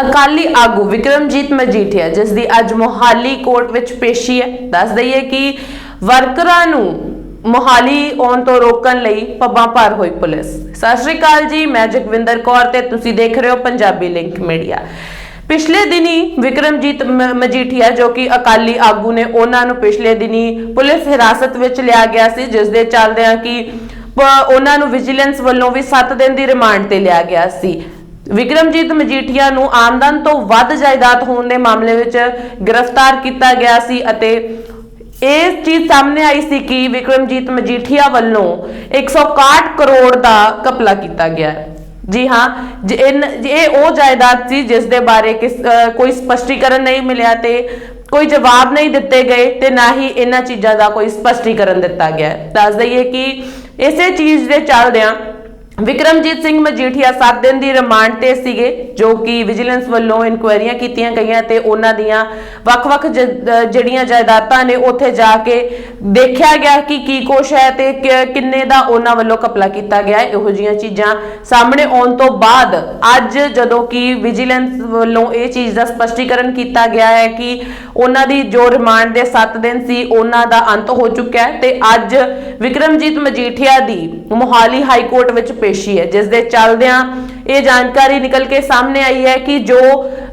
ਅਕਾਲੀ ਆਗੂ ਵਿਕਰਮਜੀਤ ਮਜੀਠੀਆ, ਜਿਸ ਦੀ ਅੱਜ ਮੋਹਾਲੀ ਕੋਰਟ ਵਿੱਚ ਪੇਸ਼ੀ ਹੈ, ਦੱਸ ਦਈਏ ਕਿ ਵਰਕਰਾਂ ਨੂੰ ਮੋਹਾਲੀ ਆਉਣ ਤੋਂ ਰੋਕਣ ਲਈ ਪੱਬਾਂ ਭਾਰ ਹੋਈ ਪੁਲਿਸ। ਸਤਿ ਸ਼੍ਰੀ ਅਕਾਲ ਜੀ, ਮੈਂ ਜਗਵਿੰਦਰ ਕੌਰ ਤੇ ਤੁਸੀਂ ਦੇਖ ਰਹੇ ਹੋ ਪੰਜਾਬੀ ਲਿੰਕ ਮੀਡੀਆ। ਪਿਛਲੇ ਦਿਨੀ ਵਿਕਰਮਜੀਤ ਮ- ਮਜੀਠੀਆ, ਜੋ ਕਿ ਅਕਾਲੀ ਆਗੂ ਨੇ, ਉਹਨਾਂ ਨੂੰ ਪਿਛਲੇ ਦਿਨੀ ਪੁਲਿਸ ਹਿਰਾਸਤ ਵਿੱਚ ਲਿਆ ਗਿਆ ਸੀ, ਜਿਸ ਦੇ ਚੱਲਦਿਆਂ ਕਿ ਉਹਨਾਂ ਨੂੰ ਵਿਜੀਲੈਂਸ ਵੱਲੋਂ ਵੀ 7 ਦਿਨ ਦੀ ਰਿਮਾਂਡ ਤੇ ਲਿਆ ਗਿਆ ਸੀ। ਵਿਕਰਮਜੀਤ ਮਜੀਠੀਆ ਨੂੰ ਆਮਦਨ ਤੋਂ ਵੱਧ ਜਾਇਦਾਦ ਹੋਣ ਦੇ ਮਾਮਲੇ ਵਿੱਚ ਗ੍ਰਿਫਤਾਰ ਕੀਤਾ ਗਿਆ ਸੀ ਅਤੇ ਇਹ ਚੀਜ਼ ਸਾਹਮਣੇ ਆਈ ਸੀ ਕਿ ਵਿਕਰਮਜੀਤ ਮਜੀਠੀਆ ਵੱਲੋਂ 161 ਕਰੋੜ ਦਾ ਕਪਲਾ ਕੀਤਾ ਗਿਆ ਹੈ। ਜੀ ਹਾਂ ਇਹ ਉਹ ਜਾਇਦਾਦ ਸੀ ਜਿਸ ਦੇ ਬਾਰੇ ਕਿਸ ਕੋਈ ਸਪਸ਼ਟੀਕਰਨ ਨਹੀਂ ਮਿਲਿਆ ਤੇ ਕੋਈ ਜਵਾਬ ਨਹੀਂ ਦਿੱਤੇ ਗਏ ਤੇ ਨਾ ਹੀ ਇਹਨਾਂ ਚੀਜ਼ਾਂ ਦਾ ਕੋਈ ਸਪਸ਼ਟੀਕਰਨ ਦਿੱਤਾ ਗਿਆ ਦੱਸ ਦਈਏ ਕਿ ਇਸੇ ਚੀਜ਼ ਦੇ ਚੱਲਦਿਆਂ ਵਿਕਰਮਜੀਤ ਸਿੰਘ ਮਜੀਠੀਆ 7 ਦਿਨ ਦੀ ਰਿਮਾਂਡ ਤੇ ਸੀਗੇ, ਜੋ ਕਿ ਵਿਜੀਲੈਂਸ ਵੱਲੋਂ ਇਨਕੁਆਇਰੀਆਂ ਕੀਤੀਆਂ ਗਈਆਂ ਤੇ ਉਹਨਾਂ ਦੀਆਂ ਵੱਖ-ਵੱਖ ਜਿਹੜੀਆਂ ਜਾਇਦਾਦਾਂ ਨੇ ਉੱਥੇ ਜਾ ਕੇ ਦੇਖਿਆ ਗਿਆ ਕਿ ਕੀ ਕੁਛ ਹੈ ਤੇ ਕਿੰਨੇ ਦਾ ਉਹਨਾਂ ਵੱਲੋਂ ਕਪਲਾ ਕੀਤਾ ਗਿਆ। ਹੈ ਇਹੋ ਜਿਹੀਆਂ ਚੀਜ਼ਾਂ ਸਾਹਮਣੇ ਆਉਣ ਤੋਂ ਬਾਅਦ ਅੱਜ ਜਦੋਂ ਕਿ ਵਿਜੀਲੈਂਸ ਵੱਲੋਂ ਇਹ ਚੀਜ਼ ਦਾ ਸਪਸ਼ਟੀਕਰਨ ਕੀਤਾ ਗਿਆ ਹੈ ਕਿ ਉਹਨਾਂ ਦੀ ਜੋ ਰਿਮਾਂਡ ਦੇ 7 ਦਿਨ ਸੀ, ਉਹਨਾਂ ਦਾ ਅੰਤ ਹੋ ਚੁੱਕਿਆ ਹੈ ਤੇ ਅੱਜ ਵਿਕਰਮਜੀਤ ਮਜੀਠੀਆ ਦੀ ਮੋਹਾਲੀ ਹਾਈ ਕੋਰਟ ਵਿੱਚ ਪੇਸ਼ੀ ਹੈ, ਜਿਸ ਦੇ ਚੱਲਦਿਆਂ ਇਹ ਜਾਣਕਾਰੀ ਨਿਕਲ ਕੇ ਸਾਹਮਣੇ ਆਈ ਹੈ ਕਿ ਜੋ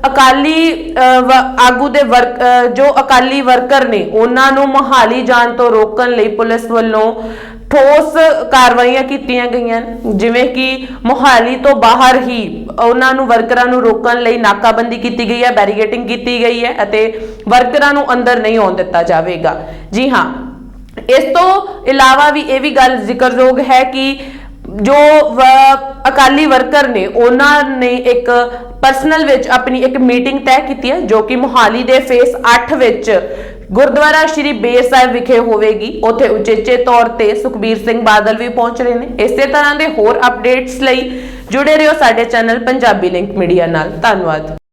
ਅਕਾਲੀ ਆਗੂ ਦੇ ਜੋ ਅਕਾਲੀ ਵਰਕਰ ਨੇ, ਉਹਨਾਂ ਨੂੰ ਮੋਹਾਲੀ ਜਾਣ ਤੋਂ ਰੋਕਣ ਲਈ ਪੁਲਿਸ ਵੱਲੋਂ ਠੋਸ ਕਾਰਵਾਈਆਂ ਕੀਤੀਆਂ ਗਈਆਂ। ਜਿਵੇਂ ਕਿ ਮੋਹਾਲੀ ਤੋਂ ਬਾਹਰ ਹੀ ਉਹਨਾਂ ਨੂੰ ਵਰਕਰਾਂ ਨੂੰ ਰੋਕਣ ਲਈ ਨਾਕਾਬੰਦੀ ਕੀਤੀ ਗਈ ਹੈ ਬੈਰੀਗੇਟਿੰਗ ਕੀਤੀ ਗਈ ਹੈ ਅਤੇ ਵਰਕਰਾਂ ਨੂੰ ਅੰਦਰ ਨਹੀਂ ਆਉਣ ਦਿੱਤਾ ਜਾਵੇਗਾ। ਜੀ ਹਾਂ ਇਸ ਤੋਂ ਇਲਾਵਾ ਵੀ ਇਹ ਵੀ ਗੱਲ ਜ਼ਿਕਰਯੋਗ ਹੈ ਕਿ ਜੋ ਅਕਾਲੀ ਵਰਕਰ ਨੇ, ਉਹਨਾਂ ਨੇ ਇੱਕ ਪਰਸਨਲ ਵਿੱਚ ਆਪਣੀ ਇੱਕ ਮੀਟਿੰਗ ਤੈਅ ਕੀਤੀ ਹੈ, ਜੋ ਕਿ ਮੁਹਾਲੀ ਦੇ ਫੇਸ 8 ਵਿੱਚ ਗੁਰਦੁਆਰਾ ਸ਼੍ਰੀ ਬੇਰ ਸਾਹਿਬ ਵਿਖੇ ਹੋਵੇਗੀ। ਉੱਥੇ ਉਚੇਚੇ ਤੌਰ ਤੇ ਸੁਖਬੀਰ ਸਿੰਘ ਬਾਦਲ ਵੀ ਪਹੁੰਚ ਰਹੇ ਨੇ। ਇਸੇ ਤਰ੍ਹਾਂ ਦੇ ਹੋਰ ਅਪਡੇਟਸ ਲਈ ਜੁੜੇ ਰਹੋ ਸਾਡੇ ਚੈਨਲ ਪੰਜਾਬੀ ਲਿੰਕ ਮੀਡੀਆ ਨਾਲ। ਧੰਨਵਾਦ।